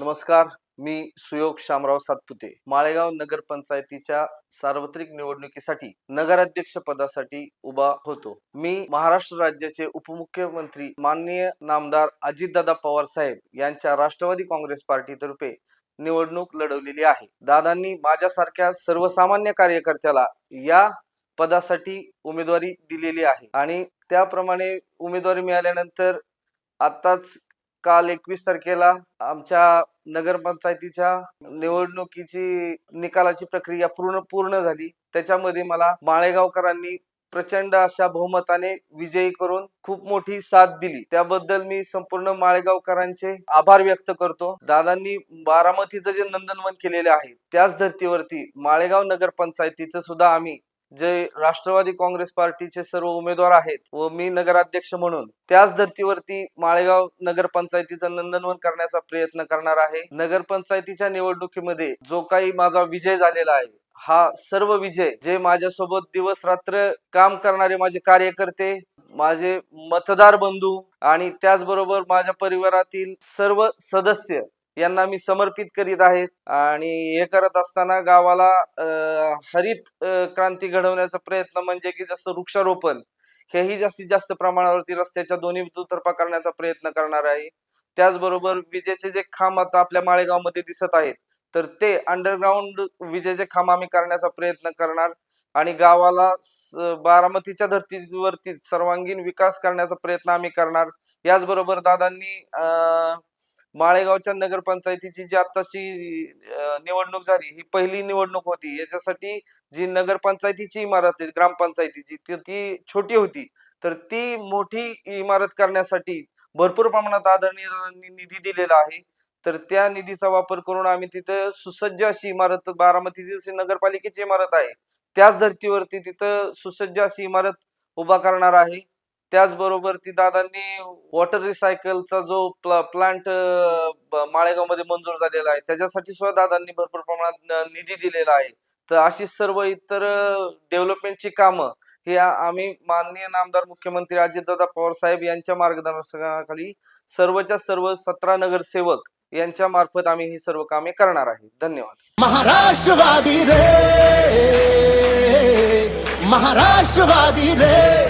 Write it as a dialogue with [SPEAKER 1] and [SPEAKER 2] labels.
[SPEAKER 1] नमस्कार मी सुयोग शामराव सातपुते. माळेगाव नगरपंचायतीच्या सार्वत्रिक निवडणुकीसाठी नगराध्यक्ष पदासाठी उभा होतो. मी महाराष्ट्र राज्याचे उपमुख्यमंत्री माननीय नामदार अजितदादा पवार साहेब यांच्या राष्ट्रवादी काँग्रेस पार्टीतर्फे निवडणूक लढवलेली आहे. दादांनी माझ्यासारख्या सर्वसामान्य कार्यकर्त्याला या पदासाठी उमेदवारी दिलेली आहे. आणि त्याप्रमाणे उमेदवारी मिळाल्यानंतर आताच काल एकवीस तारखेला आमच्या नगरपंचायतीच्या निवडणुकीची निकालाची प्रक्रिया पूर्ण पूर्ण झाली. त्याच्यामध्ये मला माळेगावकरांनी प्रचंड अशा बहुमताने विजयी करून खूप मोठी साथ दिली. त्याबद्दल मी संपूर्ण माळेगावकरांचे आभार व्यक्त करतो. दादांनी बारामतीचं जे नंदनवन केलेले आहे त्याच धर्तीवरती माळेगाव नगरपंचायतीचं सुद्धा आम्ही जे राष्ट्रवादी काँग्रेस पार्टीचे सर्व उमेदवार आहेत व मी नगराध्यक्ष म्हणून त्याच धर्तीवरती माळेगाव नगरपंचायतीचं नंदनवन करण्याचा प्रयत्न करणार आहे. नगरपंचायतीच्या निवडणुकीमध्ये जो काही माझा विजय झालेला आहे हा सर्व विजय जे माझ्यासोबत दिवस रात्र काम करणारे माझे कार्यकर्ते माझे मतदार बंधू आणि त्याचबरोबर माझ्या परिवारातील सर्व सदस्य यांना मी समर्पित करीत आहे. आणि हे करत असताना गावाला हरित क्रांती घडवण्याचा प्रयत्न म्हणजे की जसं वृक्षारोपण हेही जास्तीत जास्त प्रमाणावरती रस्त्याच्या दोन्ही दुतर्फा करण्याचा प्रयत्न करणार आहे. त्याचबरोबर विजेचे जे खांब आता आपल्या माळेगावमध्ये दिसत आहेत तर ते अंडरग्राऊंड विजेचे खांब आम्ही करण्याचा प्रयत्न करणार. आणि गावाला बारामतीच्या धर्तीवरती सर्वांगीण विकास करण्याचा प्रयत्न आम्ही करणार. याचबरोबर दादांनी अं, माळेगावच्या नगरपंचायतीची जी आताची निवडणूक झाली ही पहिली निवडणूक होती. याच्यासाठी जी नगरपंचायतीची इमारत आहे ग्रामपंचायतीची ती ती छोटी होती. तर ती मोठी इमारत करण्यासाठी भरपूर प्रमाणात आदरणीय निधी दिलेला आहे. तर त्या निधीचा वापर करून आम्ही तिथं सुसज्ज अशी इमारत बारामतीची जशी नगरपालिकेची इमारत आहे त्याच धर्तीवरती तिथं सुसज्ज अशी इमारत उभा करणार आहे. त्याचबरोबर ती दादांनी वॉटर रिसायकलचा जो प्ल प्लांट माळेगावमध्ये मंजूर झालेला आहे त्याच्यासाठी सुद्धा दादांनी भरपूर प्रमाणात निधी दिलेला आहे. तर अशी सर्व इतर डेव्हलपमेंटची कामं हे आम्ही माननीय नामदार मुख्यमंत्री अजितदादा पवार साहेब यांच्या मार्गदर्शनाखाली सर्वच्या सर्व सतरा नगरसेवक यांच्या मार्फत आम्ही ही सर्व कामे करणार आहे. धन्यवाद.
[SPEAKER 2] महाराष्ट्रवादी रे महाराष्ट्रवादी रे.